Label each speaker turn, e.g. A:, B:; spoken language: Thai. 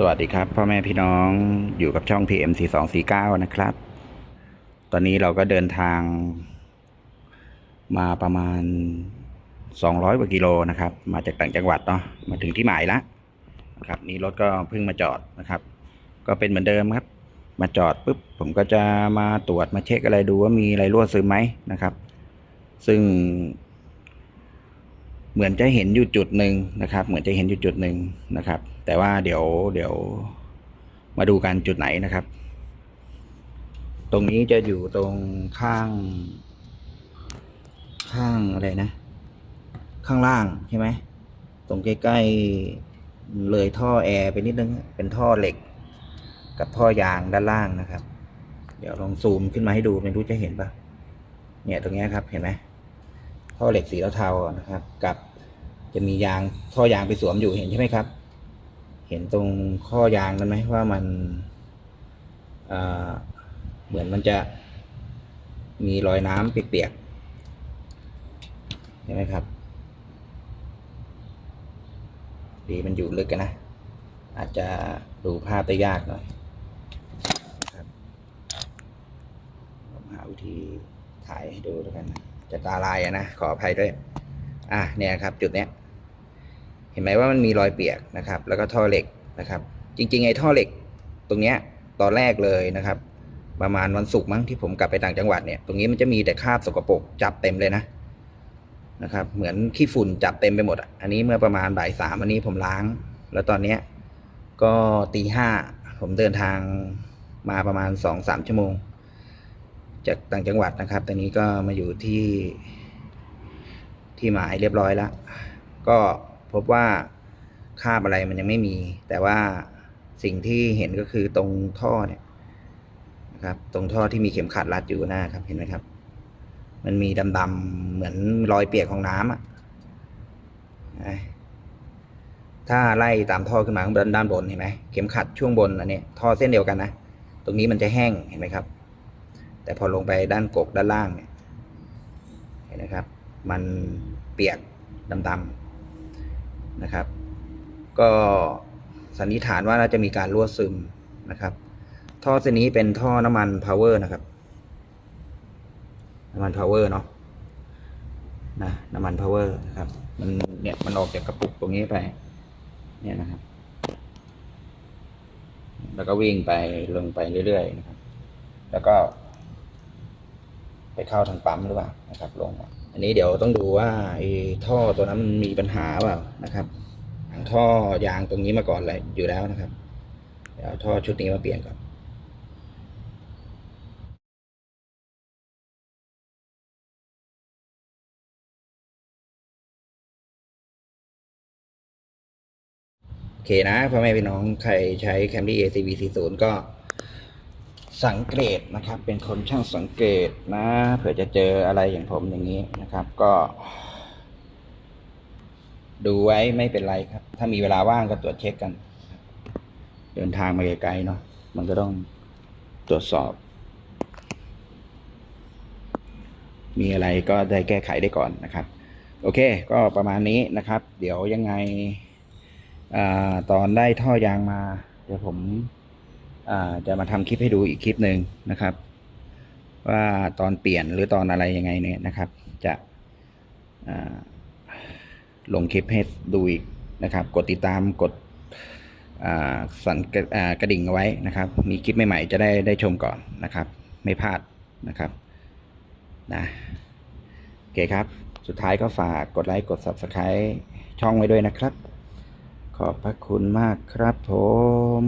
A: สวัสดีครับพ่อแม่พี่น้องอยู่กับช่อง PM 4249นะครับ ตอนนี้เราก็เดินทาง มาประมาณ 200กว่ากิโลนะครับ มาจากต่างจังหวัดเนาะมาถึงที่หมายแล้วนะครับนี่รถก็เพิ่งมาจอดนะครับ ก็เป็นเหมือนเดิมครับ มาจอดปุ๊บผมก็จะมาตรวจมาเช็คอะไรดูว่ามีอะไรรั่วซึมไหมนะครับ ซึ่ง เหมือนจะเห็นอยู่จุดหนึ่งนะครับ เหมือนจะเห็นอยู่จุดหนึ่งนะครับ แต่ว่าเดี๋ยวเดี๋ยวมาดูกันจุดไหนนะครับ ตรงนี้จะอยู่ตรงข้าง ข้างอะไรนะ ข้างล่างใช่ไหมตรงใกล้ๆเลยท่อแอร์ไปนิดนึงเป็นท่อเหล็ก กับท่อยางด้านล่างนะครับ เดี๋ยวลองซูมขึ้นมาให้ดูไม่รู้จะเห็นปะเนี่ยตรงนี้ครับเห็นไหม ท่อเหล็กสีเทาๆนะครับ กับจะมียางท่อยางไปสวมอยู่เห็นใช่ไหมครับ เห็นตรงข้อยางนั้นไหมว่ามันเหมือนมันจะมีรอยน้ำเปียกๆเห็นไหมครับดีมันอยู่ลึกกันนะ อาจจะดูภาพได้ยากหน่อยครับผมหาวิธีถ่ายให้ดูแล้วกันนะ จะตาลายะนะขออภัยด้วย อะเนี่ยครับ จุดเนี้ย เห็นไหมว่ามันมีรอยเปียกนะครับ แล้วก็ท่อเหล็กนะครับ จริง ๆ ไอ้ท่อเหล็ก ตรงเนี้ยตอนแรกเลยนะครับ ประมาณวันศุกร์มั้งที่ผมกลับไปต่างจังหวัดเนี่ยตรงนี้มันจะมีแต่คราบสกปรกจับเต็มเลยนะนะครับ เหมือนขี้ฝุ่นจับเต็มไปหมดอันนี้เมื่อประมาณบ่ายสามอันนี้ผมล้าง แล้วตอนเนี้ยก็ตีห้าผมเดินทางมาประมาณสองสามชั่วโมง จากต่างจังหวัดนะครับ ตอนนี้ก็มาอยู่ที่ที่หมายเรียบร้อยแล้ว ก็พบว่าคาบอะไรมันยังไม่มี แต่ว่าสิ่งที่เห็นก็คือตรงท่อเนี่ยนะครับ ตรงท่อที่มีเข็มขัดรัดอยู่หน้าครับ เห็นไหมครับ มันมีดำๆเหมือนรอยเปียกของน้ำอะอะถ้าไล่ตามท่อขึ้นมาข้างบนด้านบนเห็นไหมเข็มขัดช่วงบนอันนี้ท่อเส้นเดียวกันนะ ตรงนี้มันจะแห้งเห็นไหมครับ แต่พอลงไปด้านกกด้านล่างเนี่ยเห็นนะครับ มันเปียกดำๆนะครับ ก็สันนิษฐานว่าน่าจะมีการรั่วซึมนะครับ ท่อเส้นนี้เป็นท่อน้ำมันพาวเวอร์นะครับ น้ำมันพาวเวอร์เนาะนะน้ำมันพาวเวอร์นะครับ มันเนี่ยมันออกจากกระปุกตรงนี้ไป เนี่ยนะครับ แล้วก็วิ่งไปลงไปเรื่อยๆนะครับ แล้วก็ ไปเข้าทางปั๊มหรือเปล่านะครับลงอันนี้เดี๋ยวต้องดูว่าไอ้ท่อตัวนั้นมันมีปัญหาเปล่านะครับทางท่อยางตรงนี้มาก่อนเลยอยู่แล้วนะครับเดี๋ยวท่อชุดนี้มาเปลี่ยนก่อนโอเคนะพ่อแม่พี่น้องใครใช้ Camry ACV 40 ก็ สังเกตนะครับ เป็นคนช่างสังเกตนะเผื่อจะเจออะไรอย่างผมอย่างนี้นะครับ ก็ ดูไว้ไม่เป็นไรครับ ถ้ามีเวลาว่างก็ตรวจเช็คกัน เดินทางมาไกลๆเนาะมันก็ต้องตรวจสอบ มีอะไรก็ได้แก้ไขได้ก่อนนะครับ โอเค ก็ประมาณนี้นะครับ เดี๋ยวยังไงอตอนได้ท่อยางมา เดี๋ยวผม จะมาทำคลิปให้ดูอีกคลิปหนึ่งนะครับ ว่าตอนเปลี่ยนหรือตอนอะไรยังไงเนี่ยนะครับ จะลงคลิปให้ดูอีกนะครับ กดติดตามกดสั่นกระอ่ากระดิ่งเอาไว้นะครับ มีคลิปใหม่ๆจะได้ได้ชมก่อนนะครับ ไม่พลาดนะครับนะโอเคครับ สุดท้ายก็ฝากกดไลค์กด Subscribe ช่องไว้ด้วยนะครับ ขอบพระคุณมากครับผม